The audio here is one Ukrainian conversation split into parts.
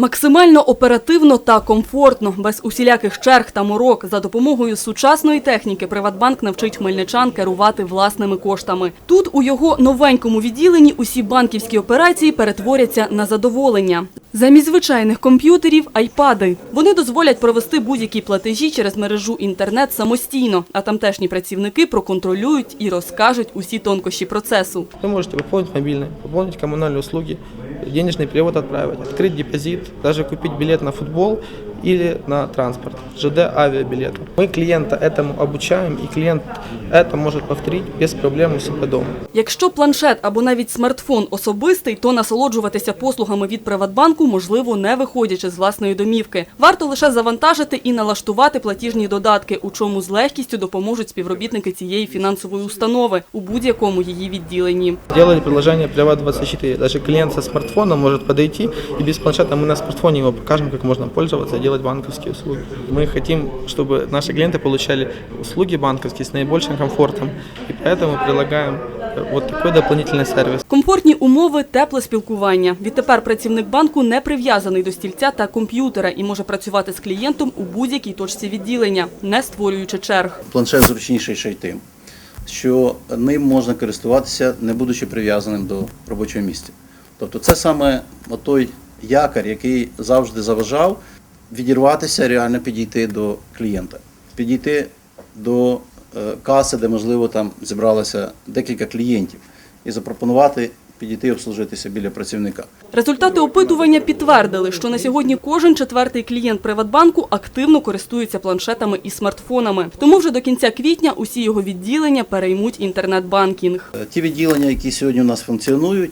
Максимально оперативно та комфортно, без усіляких черг та морок. За допомогою сучасної техніки Приватбанк навчить хмельничан керувати власними коштами. Тут у його новенькому відділенні усі банківські операції перетворяться на задоволення. Замість звичайних комп'ютерів – айпади. Вони дозволять провести будь-які платежі через мережу інтернет самостійно, а тамтешні працівники проконтролюють і розкажуть усі тонкощі процесу. Вы можете пополнить мобильный, пополнить коммунальные услуги, денежный перевод отправить, открыть депозит, даже купить билет на футбол или на транспорт, ЖД авиабилеты. Мы клиента этому обучаем, и клиент это может повторить без проблем у себя дома. Якщо планшет або навіть смартфон особистий, то насолоджуватися послугами від Приватбанку можливо не виходячи з власної домівки. Варто лише завантажити і налаштувати платіжні додатки, у чому з легкістю допоможуть співробітники цієї фінансової установи у будь-якому її відділенні. Делали приложение Приват24. Даже клиент со смартфона может подойти, и без планшета мы на смартфоне его покажем, как можно пользоваться и делать банковские услуги. Мы хотим, чтобы наши клиенты получали услуги банковские с наибольшим комфортом, и поэтому предлагаем э, вот такой дополнительный сервис. Комфортні умови, тепле спілкування. Відтепер працівник банку не прив'язаний до стільця та комп'ютера і може працювати з клієнтом у будь-якій точці відділення, не створюючи черг. Планшет зручніший ще й тим, що ним можна користуватися, не будучи прив'язаним до робочого місця. Тобто це саме той якор, який завжди заважав відірватися, реально підійти до клієнта, підійти до е, каси, де, можливо, там зібралося декілька клієнтів, і запропонувати підійти і обслужитися біля працівника. Результати опитування підтвердили, що на сьогодні кожен четвертий клієнт Приватбанку активно користується планшетами і смартфонами. Тому вже до кінця квітня усі його відділення переймуть інтернет-банкінг. Е, Ті відділення, які сьогодні у нас функціонують,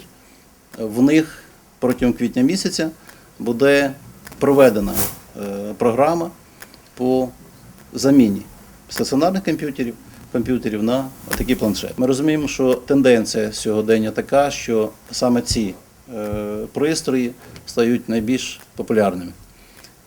в них протягом квітня місяця буде проведена е, програма по заміні стаціонарних комп'ютерів, комп'ютерів на такі планшети. Ми розуміємо, що тенденція сьогодення така, що саме ці е, пристрої стають найбільш популярними.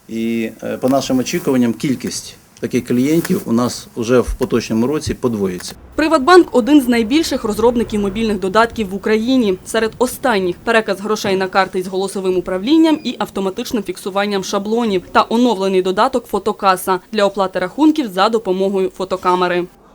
І е, по нашим очікуванням, кількість таких клієнтів у нас вже в поточному році подвоїться. Приватбанк один з найбільших розробників мобільних додатків в Україні. Серед останніх переказ грошей на карти з голосовим управлінням і автоматичним фіксуванням шаблонів та оновлений додаток фотокаса для оплати рахунків за допомогою фотокамери.